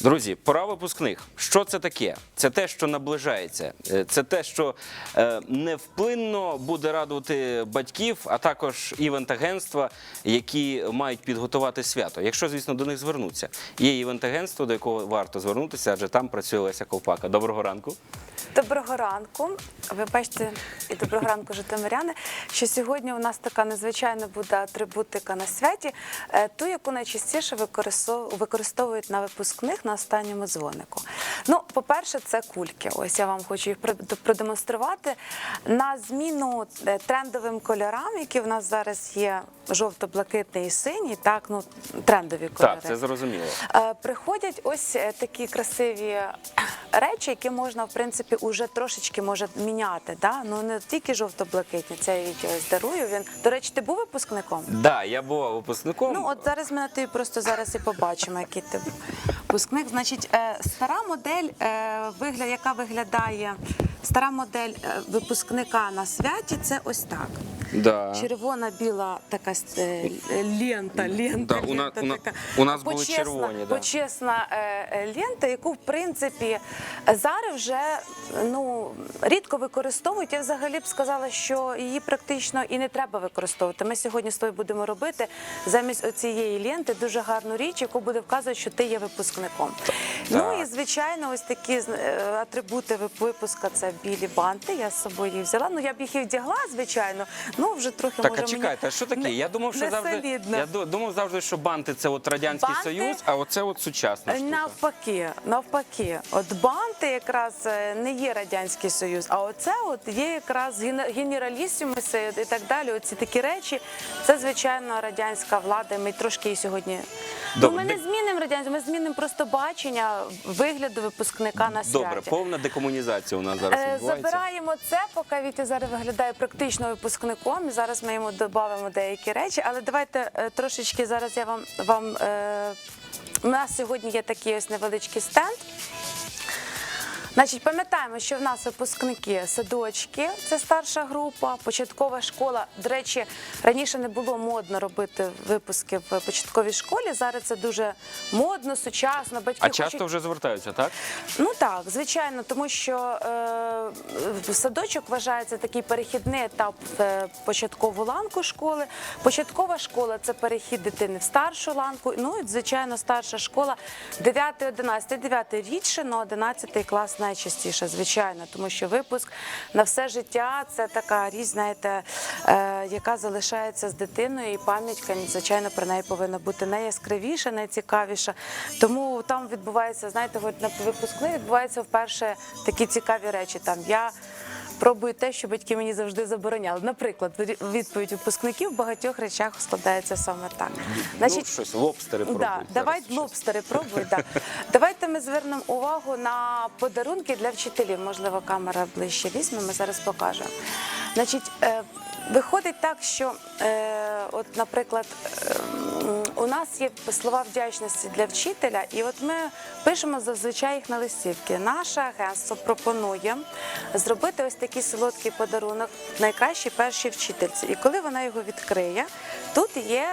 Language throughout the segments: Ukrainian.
Друзі, пора випускних. Що це таке? Це те, що наближається. Е, Це те, що е, невплинно буде радувати батьків, а також івент-агентства, які мають підготувати свято. Якщо, звісно, до них звернуться. Є івент-агентство, до якого варто звернутися, адже там працює Леся Ковпака. Доброго ранку. Доброго ранку. Ви бачите, і доброго ранку, житомиряни, що сьогодні у нас така незвичайна буде атрибутика на святі, е, ту, яку найчастіше використовують на випускних на останньому дзвонику. Ну, по-перше, це кульки. Ось я вам хочу їх продемонструвати. На зміну е, трендовим кольорам, які в нас зараз є жовто-блакитний і синій, так, ну, трендові кольори. Так, це зрозуміло. Е, Приходять ось такі красиві речі, які можна в принципі уже трошечки може міняти. Да? Ну не тільки жовто-блакитні. Це я ось дарую. Він до речі, ти був випускником? Да, я був випускником. Ну от зараз ми на тобі просто зараз і побачимо, який ти випускник. Значить, е, стара модель, е, вигляд, яка виглядає. Стара модель е, випускника на святі це ось так. Да. Червона біла така е, лента, лента, Да, у на- лента у на- така. у нас були Почесна- червоні, да. Почесна е, е, лента, яку в принципі зараз вже ну рідко використовують. Я взагалі б сказала, що її практично і не треба використовувати. Ми сьогодні з тобою будемо робити замість цієї ленти дуже гарну річ, яку буде вказувати, що ти є випускником. Ну і звичайно, ось такі е, атрибути вип- випуска це білі банти. Я з собою їх взяла. Ну я б їх і вдягла, звичайно. Ну вже трохи Так, може а чекайте, а що таке? не- Я думав, що не завжди солідно. я ду- думав завжди, що банти це от радянський Банти- союз, а оце от сучасна штука. Навпаки, навпаки, от банти якраз е, не є радянський союз, а оце от є якраз ген- генералісімуси і так далі. Оці такі речі. Це звичайно радянська влада. Ми трошки її сьогодні. Добре, Ну, ми не де- змінимо радянську, ми змінимо просто бачення вигляду випускника на святі. Добре, повна декомунізація у нас зараз Е, відбувається. Забираємо це, поки Вітя зараз виглядає практично випускником. І зараз ми йому додамо деякі речі. Але давайте е, трошечки зараз я вам вам. Е, у нас сьогодні є такий ось невеличкий стенд. Значить, пам'ятаємо, що в нас випускники садочки, це старша група, початкова школа. До речі, раніше не було модно робити випуски в початковій школі. Зараз це дуже модно, сучасно. Батьки А хочуть часто вже звертаються, так? Ну так, звичайно, тому що е, садочок вважається такий перехідний етап в е, початкову ланку школи. Початкова школа це перехід дитини в старшу ланку. Ну і звичайно, старша школа 9, 11, 9 рідше, але 11 клас найчастіше, звичайно, тому що випуск на все життя це така річ, знаєте, е, яка залишається з дитиною, і пам'ятка, звичайно, про неї повинна бути найяскравіша, найцікавіша. Тому там відбувається, знаєте, на випускний відбуваються вперше такі цікаві речі. Там я пробую те, що батьки мені завжди забороняли. Наприклад, відповідь випускників в багатьох речах складається саме так. ну, щось лобстери пробують. Да, давай лобстери пробуй. Да. Давайте ми звернемо увагу на подарунки для вчителів. Можливо, камера ближче візьме, ми зараз покажемо. Значить, е, виходить так, що, е, от, наприклад, е, м, у нас є слова вдячності для вчителя, і от ми пишемо зазвичай їх на листівки. Наше агентство пропонує зробити ось такий солодкий подарунок найкращій першій вчительці. І коли вона його відкриє, тут є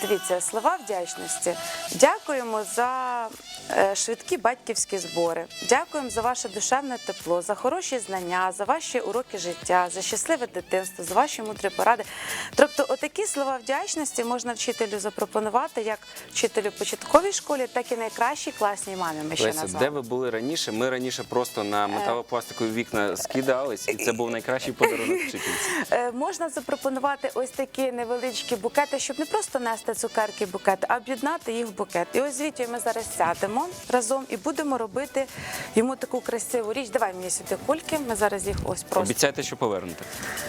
дивіться слова вдячності. Дякуємо за е, швидкі батьківські збори. Дякуємо за ваше душевне тепло, за хороші знання, за ваші уроки життя, за щасливе дитинство, за ваші мудрі поради. Тобто, отакі слова вдячності можна вчителю запропонувати як вчителю початковій школі, так і найкращій класній мамі. Ми ще Леся, назвали. де ви були раніше? Ми раніше просто на металопластикові вікна скидались, і це був найкращий подарунок вчительці. Е, Можна запропонувати ось такі невеличкі букети, щоб не просто нести цукерки букети, а об'єднати їх в букет. І ось звідти ми зараз сядемо разом і будемо робити йому таку красиву річ. Давай мені сюди кульки. Ми зараз їх ось просто. Обіцяйте, що повернете.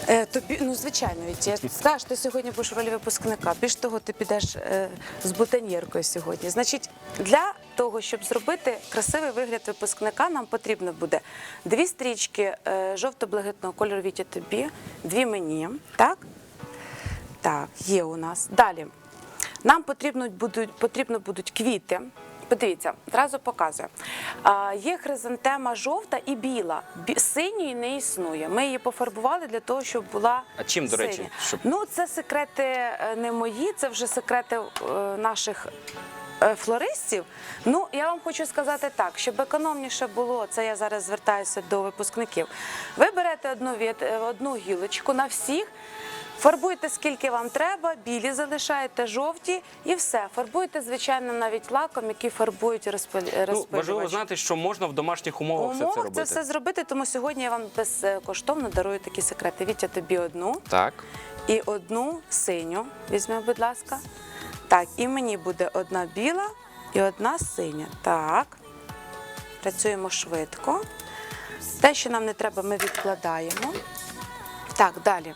Е, тобі, ну звичайно, я скажу, ти сьогодні будеш в ролі випускника. Більш того, ти підеш е, з бутоньєркою сьогодні. Значить, для того, щоб зробити красивий вигляд випускника, нам потрібно буде дві стрічки е, жовто-блакитного кольору Вітя тобі, дві мені. Так? Так, є у нас. Далі. Нам потрібно будуть, потрібно будуть квіти. Подивіться, одразу показую. Є хризантема жовта і біла. Бі- синьої не існує. Ми її пофарбували для того, щоб була. А чим, до речі, щоб- Ну, це секрети е, не мої, це вже секрети е, наших. е, Флористів, ну я вам хочу сказати так, щоб економніше було, це я зараз звертаюся до випускників. Ви берете одну від одну гілочку на всіх, фарбуйте скільки вам треба, білі залишаєте жовті і все. Фарбуйте, звичайно, навіть лаком, який фарбують розпиль... Ну, важливо знати, що можна в домашніх умовах все це робити. це все зробити, тому сьогодні я вам безкоштовно дарую такі секрети. Вітя тобі одну Так. і одну синю. Візьми, будь ласка. Так, і мені буде одна біла і одна синя. Так. Працюємо швидко. Те, що нам не треба, ми відкладаємо. Так, далі.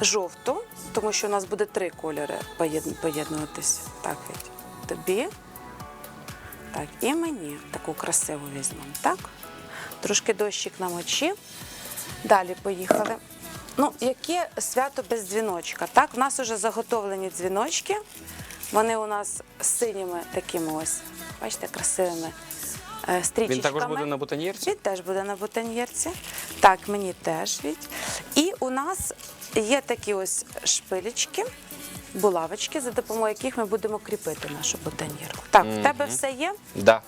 Жовту, тому що у нас буде три кольори поєдн- поєднуватися. Так. Тобі. Так, і мені таку красиву візьмемо. Так? Трошки дощик намочив. Далі поїхали. Ну, яке свято без дзвіночка? Так, в нас вже заготовлені дзвіночки. Вони у нас синіми такими ось, бачите, красивими е, стрічечками. Він також буде на бутоньєрці? Він теж буде на бутоньєрці. Так, мені теж від. І у нас є такі ось шпилечки, булавочки, за допомогою яких ми будемо кріпити нашу бутоньєрку. Так, в тебе все є? Да.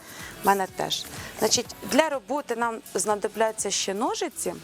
У мене теж. Значить, для роботи нам знадобляться ще ножиці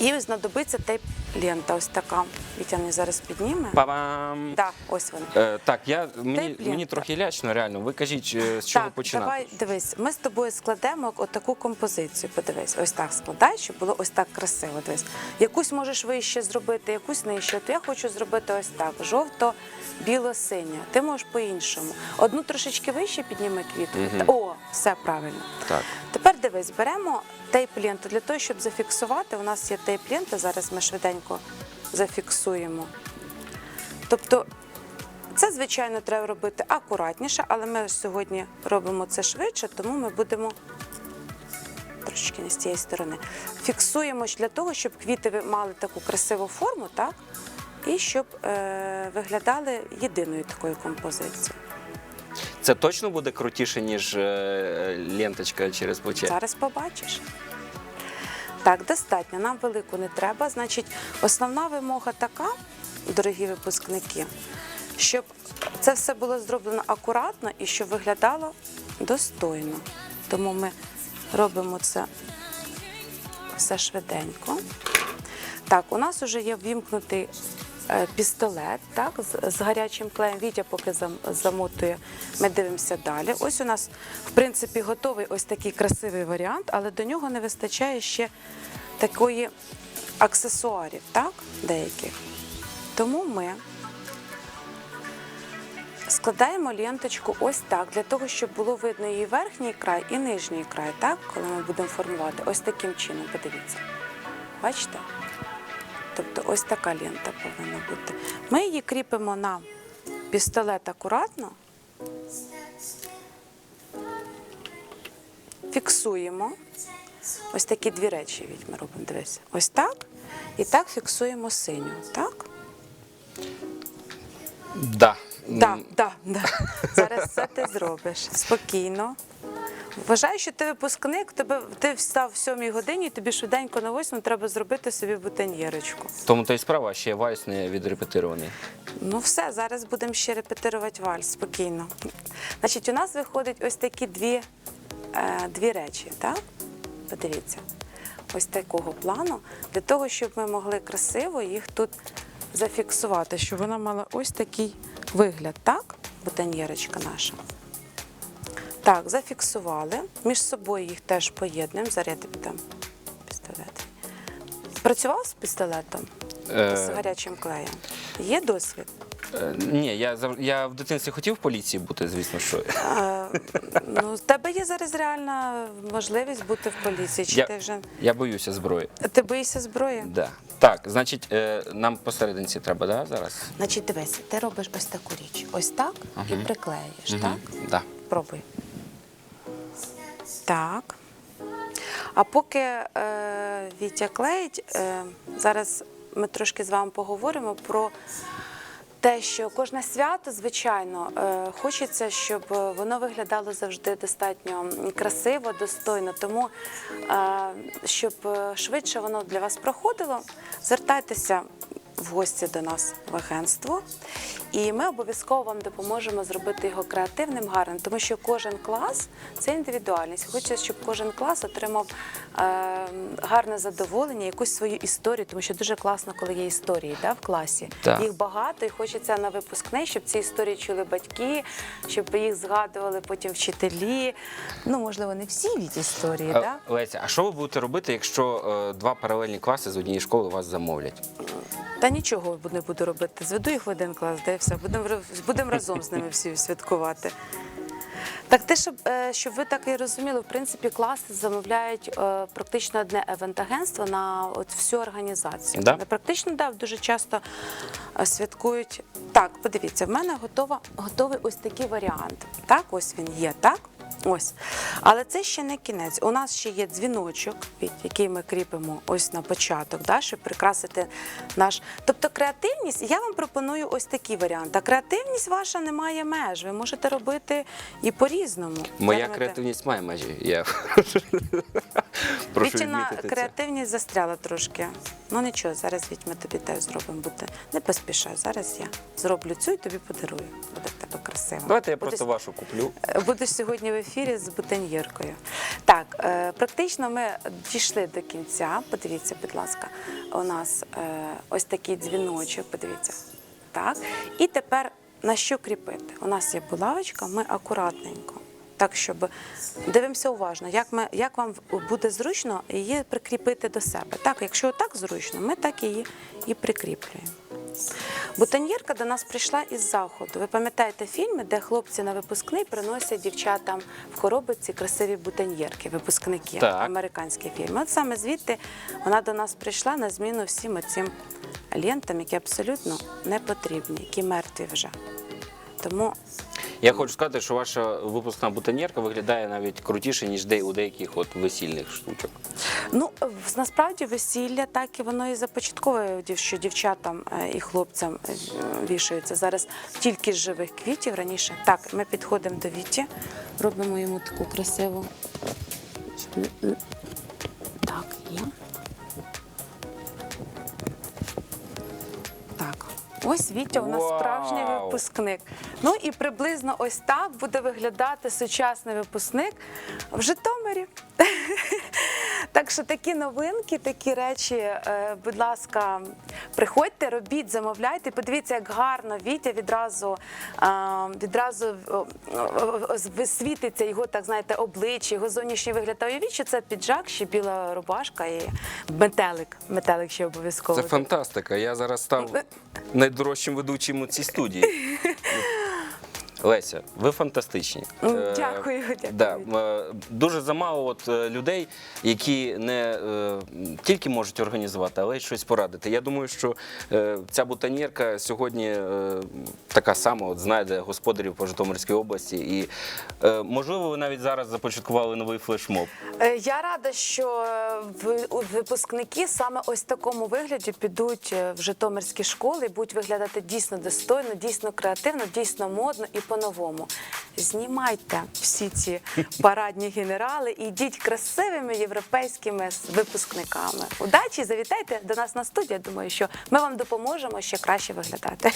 і знадобиться тейп лента. Ось така. Вітя мені зараз підніме. Па-бам! Так, ось вони. Е, так, я, мені, Тейп мені трохи лячно, реально. Ви кажіть, е, з чого так, починати? давай дивись. Ми з тобою складемо отаку композицію. Подивись, ось так складай, щоб було ось так красиво. Дивись. Якусь можеш вище зробити, якусь нижче. То я хочу зробити ось так: жовто-біло-синя. Ти можеш по-іншому. Одну трошечки вище підніми квітку. Мгм. О, все правильно. Так. Тепер дивись, беремо тейп-ленту. Для того, щоб зафіксувати, у нас є тейп-лента, зараз ми швиденько зафіксуємо. Тобто, це, звичайно, треба робити акуратніше, але ми сьогодні робимо це швидше, тому ми будемо трошечки не з цієї сторони. Фіксуємо для того, щоб квіти мали таку красиву форму, так? І щоб е, виглядали єдиною такою композицією. Це точно буде крутіше, ніж е, ленточка через плече? Зараз побачиш. Так, достатньо. Нам велику не треба. Значить, основна вимога така, дорогі випускники, щоб це все було зроблено акуратно і щоб виглядало достойно. Тому ми робимо це все швиденько. Так, у нас вже є ввімкнутий пістолет так, з, з гарячим клеєм. Вітя поки замотує, ми дивимося далі. Ось у нас, в принципі, готовий ось такий красивий варіант, але до нього не вистачає ще такої аксесуарів, так, деяких. Тому ми складаємо ленточку ось так, для того, щоб було видно її верхній край і нижній край, так, коли ми будемо формувати. Ось таким чином, подивіться. Бачите? Тобто ось така лента повинна бути. Ми її кріпимо на пістолет акуратно, фіксуємо. Ось такі дві речі ми робимо. Дивись. Ось так. І так фіксуємо синю. Так? Да. Так, так, так. Зараз все ти зробиш. Спокійно. Вважаю, що ти випускник, тебе ти встав в сьомій годині, тобі швиденько на восьму треба зробити собі бутоньєрочку. Тому то й справа, ще вальс не відрепетирований. Ну все, зараз будемо ще репетирувати вальс спокійно. Значить, у нас виходить ось такі дві, е, дві речі, так? Подивіться, ось такого плану, для того, щоб ми могли красиво їх тут зафіксувати, щоб вона мала ось такий вигляд, так? Бутоньєрочка наша. Так, зафіксували. Між собою їх теж поєднуємо. Зараз я дам пістолет. Працював з пістолетом? Е. З гарячим клеєм? Є досвід? Е, ні, я, зав- я в дитинстві хотів в поліції бути, звісно, що. Е, ну, в тебе є зараз реальна можливість бути в поліції. Чи Я, ти вже я боюся зброї. ти боїшся зброї? Да. Так, значить, е, нам посерединці треба, да, зараз? Значить, дивись, ти робиш ось таку річ. Ось так і приклеїш, так? Да. Пробуй. Так. А поки е, Вітя клеїть, е, зараз ми трошки з вами поговоримо про те, що кожне свято, звичайно, е, хочеться, щоб воно виглядало завжди достатньо красиво, достойно. Тому, е, щоб е, швидше воно для вас проходило, звертайтеся в гості до нас в агентство, і ми обов'язково вам допоможемо зробити його креативним, гарним, тому що кожен клас це індивідуальність. Хочеться, щоб кожен клас отримав е, гарне задоволення, якусь свою історію, тому що дуже класно, коли є історії да, в класі. Так. Їх багато, і хочеться на випускний, щоб ці історії чули батьки, щоб їх згадували потім вчителі. Ну, можливо, не всі від історії, Е, да? Леся, а що ви будете робити, якщо е, два паралельні класи з однієї школи вас замовлять? Та нічого не буду робити. Зведу їх в один клас, де все. Будемо будем разом з ними всі святкувати. Так, те, щоб, е, щоб ви так і розуміли, в принципі, класи замовляють е, практично одне евент-агентство на от всю організацію. Да? Практично да, дуже часто е, святкують. Так, подивіться, в мене готова, готовий ось такий варіант. Так, ось він є, так? Ось. Але це ще не кінець. У нас ще є дзвіночок, від- який ми кріпимо ось на початок, да, щоб прикрасити наш. Тобто креативність, я вам пропоную ось такі варіанти. Креативність ваша не має меж. Ви можете робити і по-різному. Моя креативність має межі. Я прошу Вітіна відмітити це. креативність застряла трошки. Ну нічого, зараз Вітьми тобі теж зробимо. Бути не поспішай. Зараз я зроблю цю і тобі подарую. Буде в тебе красиво. Давайте я Будеш- просто вашу куплю. Е, Будеш сьогодні в ефірі з бутоньєркою. Так, е, практично ми дійшли до кінця. Подивіться, будь ласка, у нас е, ось такий дзвіночок. Подивіться. Так. І тепер на що кріпити? У нас є булавочка, ми акуратненько. Так, щоб дивимося уважно, як, ми, як вам буде зручно її прикріпити до себе. Так, якщо так зручно, ми так її і прикріплюємо. Бутоньєрка до нас прийшла із заходу. Ви пам'ятаєте фільми, де хлопці на випускний приносять дівчатам в коробочці красиві бутоньєрки, випускники, Так. американські фільми. От саме звідти вона до нас прийшла на зміну всім цим лентам, які абсолютно не потрібні, які мертві вже. Тому Я хочу сказати, що ваша випускна бутоньєрка виглядає навіть крутіше, ніж де у деяких от весільних штучок. Ну, насправді весілля так і воно і започатковує, що дівчатам е, і хлопцям е, вішаються зараз тільки з живих квітів раніше. Так, ми підходимо до Віті, робимо йому таку красиву. Ось Вітя у нас Вау! справжній випускник. Ну і приблизно ось так буде виглядати сучасний випускник в Житомирі. Так що такі новинки, такі речі, е, будь ласка, приходьте, робіть, замовляйте. Подивіться, як гарно Вітя відразу, е, відразу о, о, о, світиться його, так знаєте, обличчя, його зовнішній вигляд. Та уявіть, що це піджак, ще біла рубашка і метелик. Метелик ще обов'язково. Це фантастика. Я зараз став найдорожчим ведучим у цій студії. Леся, ви фантастичні. Ну, Е, дякую, дякую. Да, е, дуже замало от, е, людей, які не тільки можуть організувати, але й щось порадити. Я думаю, що ця бутоньєрка сьогодні така сама от, знайде господарів по Житомирській області. І, можливо, ви навіть зараз започаткували новий флешмоб. Я рада, що ви- випускники саме ось в такому вигляді підуть в житомирські школи і будуть виглядати дійсно достойно, дійсно креативно, дійсно модно і по-новому. Знімайте всі ці парадні генерали і йдіть красивими європейськими випускниками. Удачі, завітайте до нас на студію. Думаю, що ми вам допоможемо ще краще виглядати.